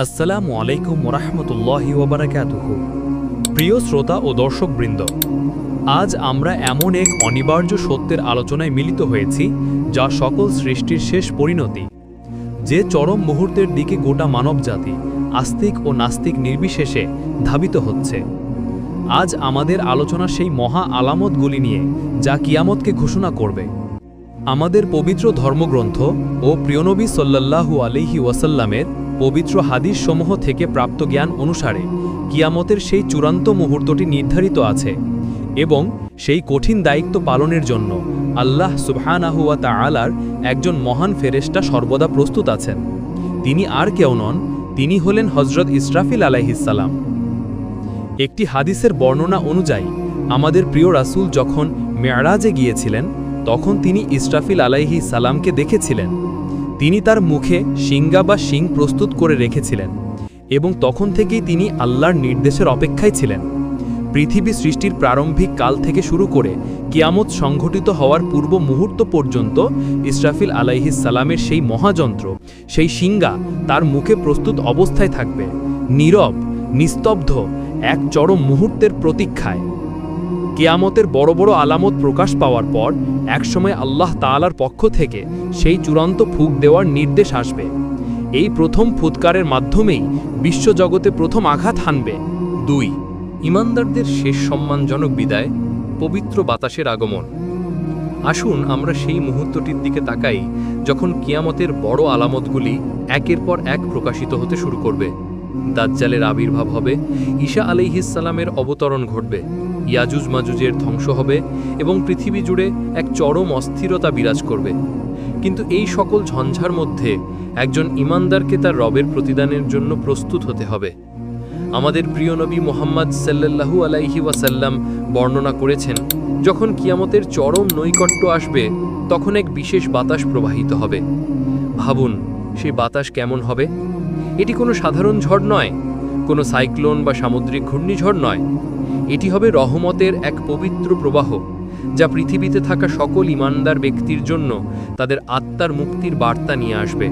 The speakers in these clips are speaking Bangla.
আসসালামু আলাইকুম ওরহমতুল্লাহি ওবরাকাতুহ। প্রিয় শ্রোতা ও দর্শকবৃন্দ, আজ আমরা এমন এক অনিবার্য সত্যের আলোচনায় মিলিত হয়েছি যা সকল সৃষ্টির শেষ পরিণতি। যে চরম মুহূর্তের দিকে গোটা মানবজাতি আস্তিক ও নাস্তিক নির্বিশেষে ধাবিত হচ্ছে। আজ আমাদের আলোচনা সেই মহা আলামতগুলি নিয়ে যা কিয়ামতকে ঘোষণা করবে। আমাদের পবিত্র ধর্মগ্রন্থ ও প্রিয়নবী সাল্লাল্লাহু আলাইহি ওয়াসাল্লামের পবিত্র হাদিস সমূহ থেকে প্রাপ্ত জ্ঞান অনুসারে, কিয়ামতের সেই চূড়ান্ত মুহূর্তটি নির্ধারিত আছে এবং সেই কঠিন দায়িত্ব পালনের জন্য আল্লাহ সুবহানাহুয়া তাআলার একজন মহান ফেরেশতা সর্বদা প্রস্তুত আছেন। তিনি আর কেউ নন, তিনি হলেন হজরত ইসরাফিল আলাইহিসসালাম একটি হাদিসের বর্ণনা অনুযায়ী, আমাদের প্রিয় রাসূল যখন মেয়ারাজে গিয়েছিলেন, তখন তিনি ইসরাফিল আলাইহি সালামকে দেখেছিলেন। তিনি তার মুখে সিঙ্গা বা শিং প্রস্তুত করে রেখেছিলেন এবং তখন থেকেই তিনি আল্লাহর নির্দেশের অপেক্ষায় ছিলেন। পৃথিবী সৃষ্টির প্রারম্ভিক কাল থেকে শুরু করে কিয়ামত সংঘটিত হওয়ার পূর্ব মুহূর্ত পর্যন্ত ইসরাফিল সালামের সেই মহাযন্ত্র, সেই সিঙ্গা তার মুখে প্রস্তুত অবস্থায় থাকবে, নীরব, নিস্তব্ধ, এক চরম মুহূর্তের প্রতীক্ষায়। কেয়ামতের বড় বড় আলামত প্রকাশ পাওয়ার পর, একসময় আল্লাহ তাআলার পক্ষ থেকে সেই চূড়ান্ত ফুক দেওয়ার নির্দেশ আসবে। এই প্রথম ফুৎকারের মাধ্যমেই বিশ্বজগতে প্রথম আঘাত হানবে। দুই, ইমানদারদের শেষ সম্মানজনক বিদায়, পবিত্র বাতাসের আগমন। আসুন আমরা সেই মুহূর্তটির দিকে তাকাই, যখন কিয়ামতের বড় আলামতগুলি একের পর এক প্রকাশিত হতে শুরু করবে। দাজ্জালের আবির্ভাব হবে, ঈশা আলাইহিসসালামের অবতরণ ঘটবে, ইয়াজুজ মাজুজের ধ্বংস হবে এবং পৃথিবী জুড়ে এক চরম অস্থিরতা বিরাজ করবে। কিন্তু এই সকল ঝঞ্ঝার মধ্যে একজন ইমানদারকে তার রবের প্রতিদানের জন্য প্রস্তুত হতে হবে। আমাদের প্রিয় নবী মোহাম্মদ সাল্লাল্লাহু আলাইহি ওয়াসাল্লাম বর্ণনা করেছেন, যখন কিয়ামতের চরম নৈকট্য আসবে, তখন এক বিশেষ বাতাস প্রবাহিত হবে। ভাবুন, সেই বাতাস কেমন হবে? এটি কোনো সাধারণ ঝড় নয়, কোনো সাইক্লোন বা সামুদ্রিক ঘূর্ণিঝড় নয়। এটি হবে রহমতের এক পবিত্র প্রবাহ, যা পৃথিবীতে থাকা সকল ইমানদার ব্যক্তির জন্য তাদের আত্মার মুক্তির বার্তা নিয়ে আসবে।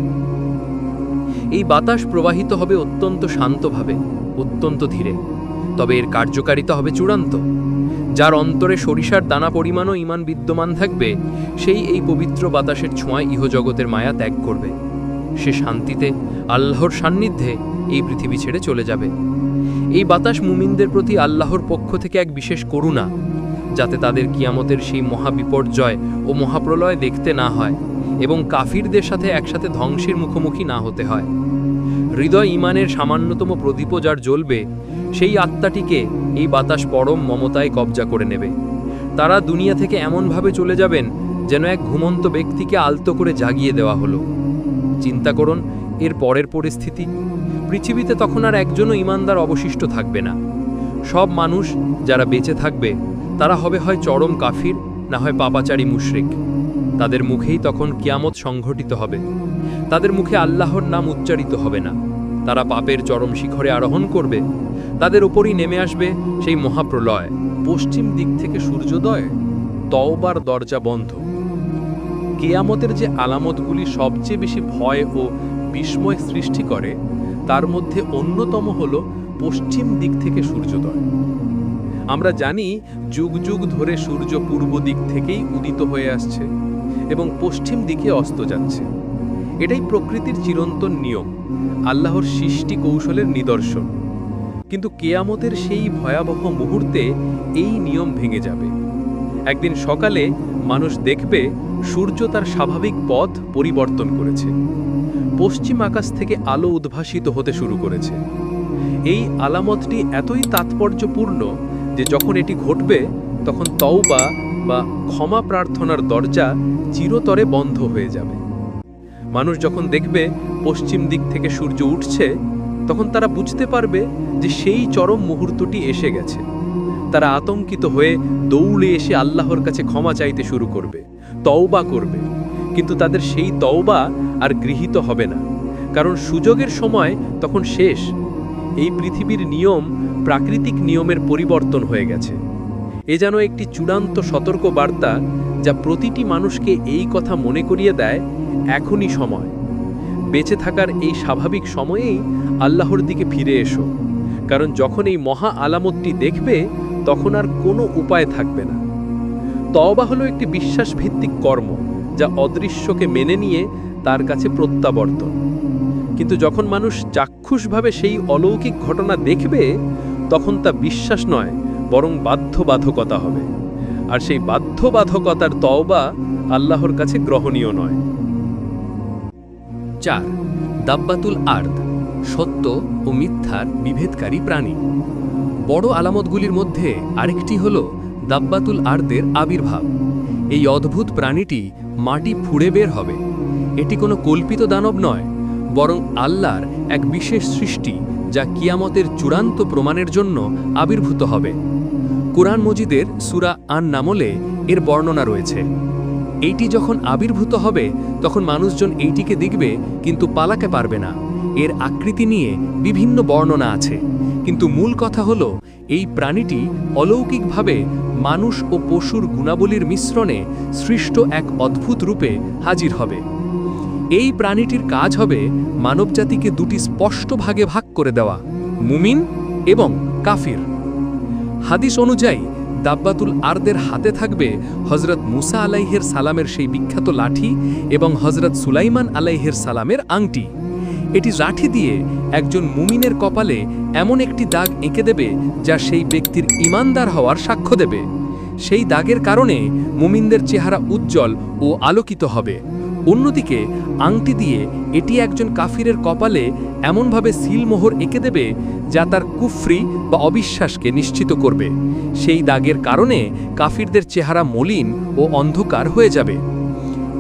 এই বাতাস প্রবাহিত হবে অত্যন্ত শান্তভাবে, অত্যন্ত ধীরে। তবে এর কার্যকারিতা হবে চূড়ান্ত। যার অন্তরে সরিষার দানা পরিমাণও ইমান বিদ্যমান থাকবে, সেই এই পবিত্র বাতাসের ছোঁয়ায় ইহজগতের মায়া ত্যাগ করবে। সে শান্তিতে, আল্লাহর সান্নিধ্যে এই পৃথিবী ছেড়ে চলে যাবে। এই বাতাস মুমিনদের প্রতি আল্লাহর পক্ষ থেকে এক বিশেষ করুণা, যাতে তাদের কিয়ামতের সেই মহাবিপর্যয় ও মহাপ্রলয় দেখতে না হয় এবং কাফিরদের সাথে একসাথে ধ্বংসের মুখোমুখি না হতে হয়। হৃদয় ইমানের সামান্যতম প্রদীপও যার জ্বলবে, সেই আত্মাটিকে এই বাতাস পরম মমতায় কবজা করে নেবে। তারা দুনিয়া থেকে এমনভাবে চলে যাবেন যেন এক ঘুমন্ত ব্যক্তিকে আলতো করে জাগিয়ে দেওয়া হলো। চিন্তা করুন, এর পরের পরিস্থিতি। পৃথিবীতে তখন আর একজনও ইমানদার অবশিষ্ট থাকবে না। সব মানুষ যারা বেঁচে থাকবে, তারা হবে হয় চরম কাফির, না হয় পাপাচারী মুশরিক। তাদের মুখেই তখন কিয়ামত সংঘটিত হবে। তাদের মুখে আল্লাহর নাম উচ্চারিত হবে না। তারা পাপের চরম শিখরে আরোহণ করবে। তাদের উপরই নেমে আসবে সেই মহাপ্রলয়। পশ্চিম দিক থেকে সূর্যোদয়, তওবার দরজা বন্ধ। কেয়ামতের যে আলামতগুলি সবচেয়ে বেশি ভয় ও বিস্ময় সৃষ্টি করে, তার মধ্যে অন্যতম হল পশ্চিম দিক থেকে সূর্যোদয়। আমরা জানি যুগ যুগ ধরে সূর্য পূর্ব দিক থেকেই উদিত হয়ে আসছে এবং পশ্চিম দিকে অস্ত যাচ্ছে। এটাই প্রকৃতির চিরন্তন নিয়ম, আল্লাহর সৃষ্টি কৌশলের নিদর্শন। কিন্তু কেয়ামতের সেই ভয়াবহ মুহূর্তে এই নিয়ম ভেঙে যাবে। একদিন সকালে মানুষ দেখবে সূর্য তার স্বাভাবিক পথ পরিবর্তন করেছে। পশ্চিম আকাশ থেকে আলো উদ্ভাসিত হতে শুরু করেছে। এই আলামতটি এতই তাৎপর্যপূর্ণ যে যখন এটি ঘটবে, তখন তওবা বা ক্ষমা প্রার্থনার দরজা চিরতরে বন্ধ হয়ে যাবে। মানুষ যখন দেখবে পশ্চিম দিক থেকে সূর্য উঠছে, তখন তারা বুঝতে পারবে যে সেই চরম মুহূর্তটি এসে গেছে। তারা আতঙ্কিত হয়ে দৌড়ে এসে আল্লাহর কাছে ক্ষমা চাইতে শুরু করবে, তওবা করবে। কিন্তু তাদের সেই তওবা আর গৃহীত হবে না। কারণ সুযোগের সময় তখন শেষ। এই পৃথিবীর নিয়ম প্রাকৃতিক নিয়মের পরিবর্তন হয়ে গেছে। এ যেন একটি চূড়ান্ত সতর্ক বার্তা যা প্রতিটি মানুষকে এই কথা মনে করিয়ে দেয়, এখনই সময়। বেঁচে থাকার এই স্বাভাবিক সময়েই আল্লাহর দিকে ফিরে এসো। কারণ যখন এই মহা আলামতটি দেখবে তখন আর কোনো উপায় থাকবে না। তওবা হলো একটি বিশ্বাসভিত্তিক কর্ম যা অদৃশ্যকে মেনে নিয়ে তার কাছে প্রত্যাবর্তন। কিন্তু যখন মানুষ চাক্ষুষভাবে সেই অলৌকিক ঘটনা দেখবে, তখন তা বিশ্বাস নয়, বরং বাধ্যবাধকতা হবে। আর সেই বাধ্যবাধকতার তওবা আল্লাহর কাছে গ্রহণীয় নয়। চার, দাব্বাতুল আর্দ, সত্য ও মিথ্যার বিভেদকারী প্রাণী। বড় আলামতগুলির মধ্যে আরেকটি হল দাব্বাতুল আর্দের আবির্ভাব। এই অদ্ভুত প্রাণীটি মাটি ফুঁড়ে বের হবে। এটি কোনো কল্পিত দানব নয়, বরং আল্লাহর এক বিশেষ সৃষ্টি যা কিয়ামতের চূড়ান্ত প্রমাণের জন্য আবির্ভূত হবে। কোরআন মজিদের সুরা আন নামলে এর বর্ণনা রয়েছে। এইটি যখন আবির্ভূত হবে, তখন মানুষজন এইটিকে দেখবে, কিন্তু পালাকে পারবে না। এর আকৃতি নিয়ে বিভিন্ন বর্ণনা আছে। কিন্তু মূল কথা হলো, এই প্রাণীটি অলৌকিকভাবে মানুষ ও পশুর গুণাবলীর মিশ্রণে সৃষ্ট এক অদ্ভুত রূপে হাজির হবে। এই প্রাণীটির কাজ হবে মানবজাতিকে দুটি স্পষ্ট ভাগে ভাগ করে দেওয়া, মুমিন এবং কাফির। হাদিস অনুযায়ী, দাব্বাতুল আরদের হাতে থাকবে হজরত মুসা আলাইহের সালামের সেই বিখ্যাত লাঠি এবং হজরত সুলাইমান আলাইহের সালামের আংটি। এটি লাঠি দিয়ে একজন মুমিনের কপালে এমন একটি দাগ এঁকে দেবে যা সেই ব্যক্তির ইমানদার হওয়ার সাক্ষ্য দেবে। সেই দাগের কারণে মুমিনদের চেহারা উজ্জ্বল ও আলোকিত হবে। অন্যদিকে, আংটি দিয়ে এটি একজন কাফিরের কপালে এমনভাবে সিলমোহর এঁকে দেবে যা তার কুফরি বা অবিশ্বাসকে নিশ্চিত করবে। সেই দাগের কারণে কাফিরদের চেহারা মলিন ও অন্ধকার হয়ে যাবে।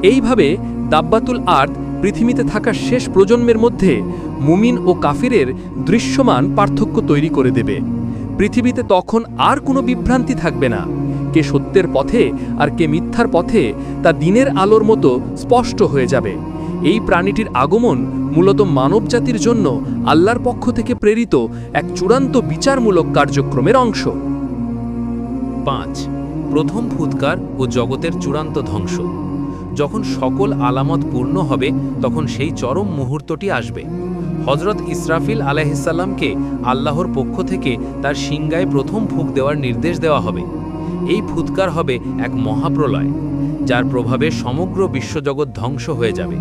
এইভাবে দাব্বাতুল আর্থ পৃথিবীতে থাকা শেষ প্রজন্মের মধ্যে মুমিন ও কাফিরের দৃশ্যমান পার্থক্য তৈরি করে দেবে। পৃথিবীতে তখন আর কোনো বিভ্রান্তি থাকবে না। কে সত্যের পথে আর কে মিথ্যার পথে তা দিনের আলোর মতো স্পষ্ট হয়ে যাবে। এই প্রাণীটির আগমন মূলত মানবজাতির জন্য আল্লাহর পক্ষ থেকে প্রেরিত এক চূড়ান্ত বিচারমূলক কার্যক্রমের অংশ। পাঁচ, প্রথম ফুৎকার ও জগতের চূড়ান্ত ধ্বংস। যখন সকল আলামত পূর্ণ হবে, তখন সেই চরম মুহূর্তটি আসবে। হজরত ইসরাফিল আলাহিসাল্লামকে আল্লাহর পক্ষ থেকে তার সিংগায় প্রথম ফুক দেওয়ার নির্দেশ দেওয়া হবে। এই ফুৎকার হবে এক মহাপ্রলয়, যার প্রভাবে সমগ্র বিশ্বজগৎ ধ্বংস হয়ে যাবে।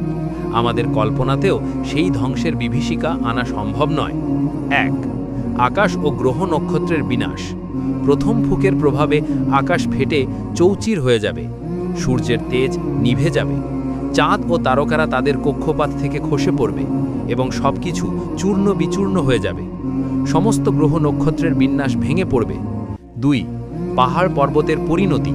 আমাদের কল্পনাতেও সেই ধ্বংসের বিভীষিকা আনা সম্ভব নয়। এক, আকাশ ও গ্রহ নক্ষত্রের বিনাশ। প্রথম ফুকের প্রভাবে আকাশ ফেটে চৌচির হয়ে যাবে। সূর্যের তেজ নিভে যাবে। চাঁদ ও তারকারা তাদের কক্ষপাত থেকে খসে পড়বে এবং সবকিছু চূর্ণ বিচূর্ণ হয়ে যাবে। সমস্ত গ্রহ নক্ষত্রের বিন্যাস ভেঙে পড়বে। দুই, পাহাড় পর্বতের পরিণতি।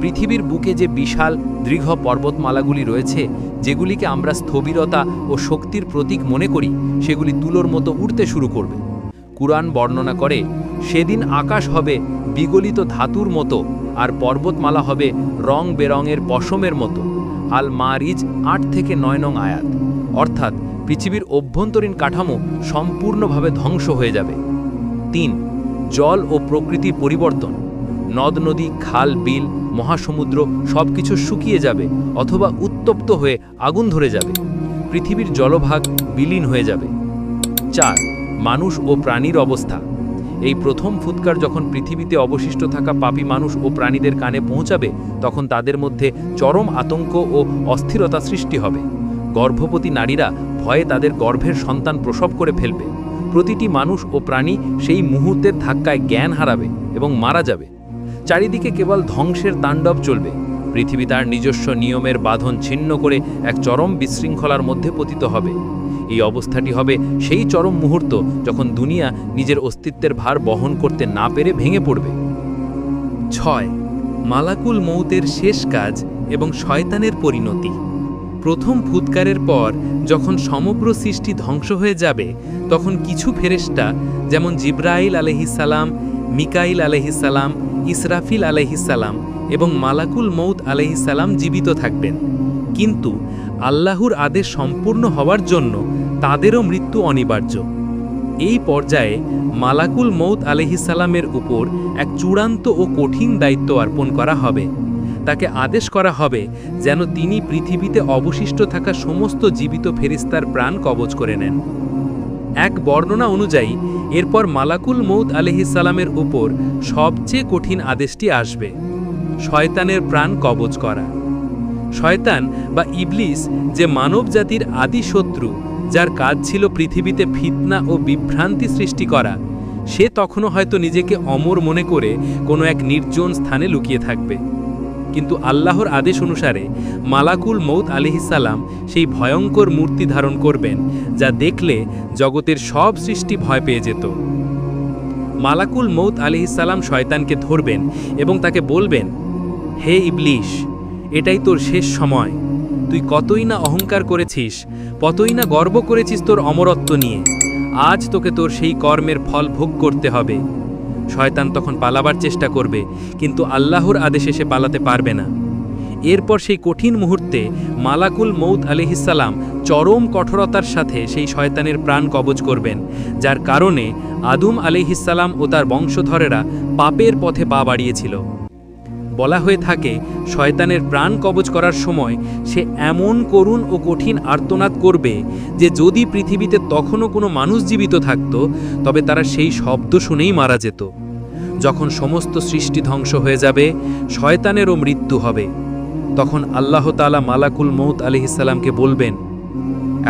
পৃথিবীর বুকে যে বিশাল, দৃঢ় পর্বতমালাগুলি রয়েছে, যেগুলিকে আমরা স্থবিরতা ও শক্তির প্রতীক মনে করি, সেগুলি তুলোর মতো উঠতে শুরু করবে। কুরআন বর্ণনা করে, সেদিন আকাশ হবে বিগলিত ধাতুর মতো আর পর্বতমালা হবে রং বেরঙের পশমের মতো। আল মারিজ আট থেকে নয় নং আয়াত। অর্থাৎ পৃথিবীর অভ্যন্তরীণ কাঠামো সম্পূর্ণভাবে ধ্বংস হয়ে যাবে। তিন, জল ও প্রকৃতির পরিবর্তন। নদ, নদী, খাল, বিল, মহাসমুদ্র সব কিছু শুকিয়ে যাবে অথবা উত্তপ্ত হয়ে আগুন ধরে যাবে। পৃথিবীর জলভাগ বিলীন হয়ে যাবে। চার মানুষ ও প্রাণীর অবস্থা। এই প্রথম ফুৎকার যখন পৃথিবীতে অবশিষ্ট থাকা পাপী মানুষ ও প্রাণীদের কানে পৌঁছাবে, তখন তাদের মধ্যে চরম আতঙ্ক ও অস্থিরতা সৃষ্টি হবে। গর্ভবতী নারীরা ভয়ে তাদের গর্ভের সন্তান প্রসব করে ফেলবে। প্রতিটি মানুষ ও প্রাণী সেই মুহূর্তের ধাক্কায় জ্ঞান হারাবে এবং মারা যাবে। চারিদিকে কেবল ধ্বংসের তাণ্ডব চলবে। পৃথিবী তার নিজস্ব নিয়মের বাঁধন ছিন্ন করে এক চরম বিশৃঙ্খলার মধ্যে পতিত হবে। এই অবস্থাটি হবে সেই চরম মুহূর্ত যখন দুনিয়া নিজের অস্তিত্বের ভার বহন করতে না পেরে ভেঙে পড়বে। ছয়, মালাকুল মৌতের শেষ কাজ এবং শয়তানের পরিণতি। প্রথম ফুৎকারের পর যখন সমগ্র সৃষ্টি ধ্বংস হয়ে যাবে, তখন কিছু ফেরেশতা যেমন জিব্রাইল আলহিসাল্লাম মিকাইল আলহিসাল্লাম ইসরাফিল আলহিসাল্লাম এবং মালাকুল মৌত আলহিসাল্লাম জীবিত থাকবেন। কিন্তু আল্লাহর আদেশ সম্পূর্ণ হওয়ার জন্য তাদেরও মৃত্যু অনিবার্য। এই পর্যায়ে মালাকুল মৌত আলহিসাল্লামের উপর এক চূড়ান্ত ও কঠিন দায়িত্ব অর্পণ করা হবে। তাকে আদেশ করা হবে যেন তিনি পৃথিবীতে অবশিষ্ট থাকা সমস্ত জীবিত ফেরিস্তার প্রাণ কবজ করে নেন। এক বর্ণনা অনুযায়ী, এরপর মালাকুল মৌত আলহিসালামের উপর সবচেয়ে কঠিন আদেশটি আসবে, শয়তানের প্রাণ কবজ করা। শয়তান বা ইবলিস যে মানব জাতির আদি শত্রু, যার কাজ ছিল পৃথিবীতে ফিতনা ও বিভ্রান্তি সৃষ্টি করা, সে তখনও হয়তো নিজেকে অমর মনে করে কোনো এক নির্জন স্থানে লুকিয়ে থাকবে। কিন্তু আল্লাহর আদেশ অনুসারে মালাকুল মৌত আলিহিসাল্লাম সেই ভয়ঙ্কর মূর্তি ধারণ করবেন, যা দেখলে জগতের সব সৃষ্টি ভয় পেয়ে যেত। মালাকুল মৌত আলিহিসাল্লাম শয়তানকে ধরবেন এবং তাকে বলবেন, হে ইবলিশ এটাই তোর শেষ সময়। তুই কতই না অহংকার করেছিস কতই না গর্ব করেছিস তোর অমরত্ব নিয়ে। আজ তোকে তোর সেই কর্মের ফল ভোগ করতে হবে। শয়তান তখন পালাবার চেষ্টা করবে, কিন্তু আল্লাহর আদেশে সে পালাতে পারবে না। এরপর সেই কঠিন মুহূর্তে মালাকুল মৌত আলিহিসাল্লাম চরম কঠোরতার সাথে সেই শয়তানের প্রাণ কবজ করবেন, যার কারণে আদুম আলিহিসাল্লাম ও তার বংশধরেরা পাপের পথে পা বাড়িয়েছিল। বলা হয়ে থাকে, শয়তানের প্রাণ কবজ করার সময় সে এমন করুণ ও কঠিন আর্তনাদ করবে যে যদি পৃথিবীতে তখনও কোনো মানুষ জীবিত থাকত, তবে তারা সেই শব্দ শুনেই মারা যেত। যখন সমস্ত সৃষ্টি ধ্বংস হয়ে যাবে, শয়তানেরও মৃত্যু হবে। তখন আল্লাহ তালা মালাকুল মৌত আলিহিসাল্লামকে বলবেন,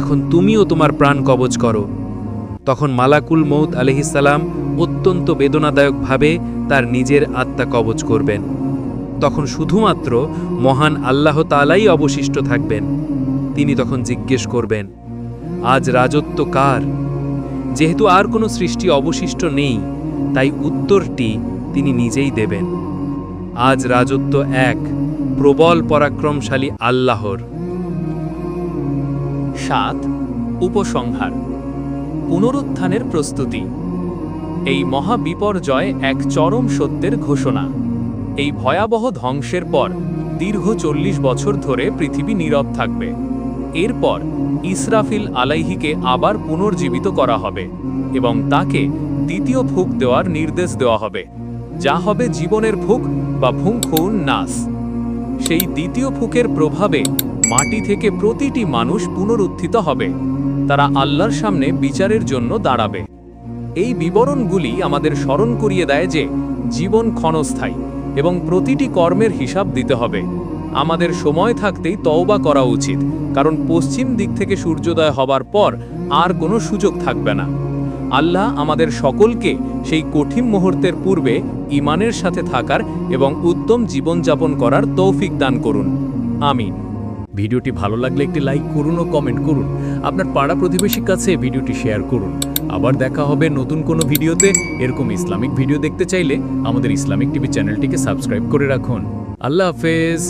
এখন তুমিও তোমার প্রাণ কবজ করো। তখন মালাকুল মৌত আলিহিসাল্লাম অত্যন্ত বেদনাদায়কভাবে তার নিজের আত্মা কবজ করবেন। তখন শুধুমাত্র মহান আল্লাহ তালাই অবশিষ্ট থাকবেন। তিনি তখন জিজ্ঞেস করবেন, আজ রাজত্ব কার? যেহেতু আর কোনো সৃষ্টি অবশিষ্ট নেই, তাই উত্তরটি তিনি নিজেই দেবেন। আজ রাজত্ব এক, প্রবল পরাক্রমশালী আল্লাহর। সাত, উপসংহার, পুনরুত্থানের প্রস্তুতি। এই মহাবিপর্যয় এক চরম সত্যের ঘোষণা। এই ভয়াবহ ধ্বংসের পর দীর্ঘ চল্লিশ বছর ধরে পৃথিবী নীরব থাকবে। এরপর ইসরাফিল আলাইহিকে আবার পুনর্জীবিত করা হবে এবং তাকে দ্বিতীয় ফুক দেওয়ার নির্দেশ দেওয়া হবে, যা হবে জীবনের ফুক বা ভুংখুন নাস সেই দ্বিতীয় ফুকের প্রভাবে মাটি থেকে প্রতিটি মানুষ পুনরুত্থিত হবে। তারা আল্লাহর সামনে বিচারের জন্য দাঁড়াবে। এই বিবরণগুলি আমাদের স্মরণ করিয়ে দেয় যে জীবন ক্ষণস্থায়ী এবং প্রতিটি কর্মের হিসাব দিতে হবে। আমাদের সময় থাকতেই তওবা করা উচিত, কারণ পশ্চিম দিক থেকে সূর্যোদয় হবার পর আর কোনো সুযোগ থাকবে না। আল্লাহ আমাদের সকলকে সেই কঠিন মুহূর্তের পূর্বে ইমানের সাথে থাকার এবং উত্তম জীবনযাপন করার তৌফিক দান করুন। আমিন। ভিডিওটি ভালো লাগলে একটি লাইক করুন ও কমেন্ট করুন। আপনার পাড়া প্রতিবেশীর কাছে ভিডিওটি শেয়ার করুন। আবার দেখা হবে নতুন কোনো ভিডিওতে। এরকম ইসলামিক ভিডিও দেখতে চাইলে আমাদের ইসলামিক টিভি চ্যানেলটিকে সাবস্ক্রাইব করে রাখুন। আল্লাহ হাফেজ।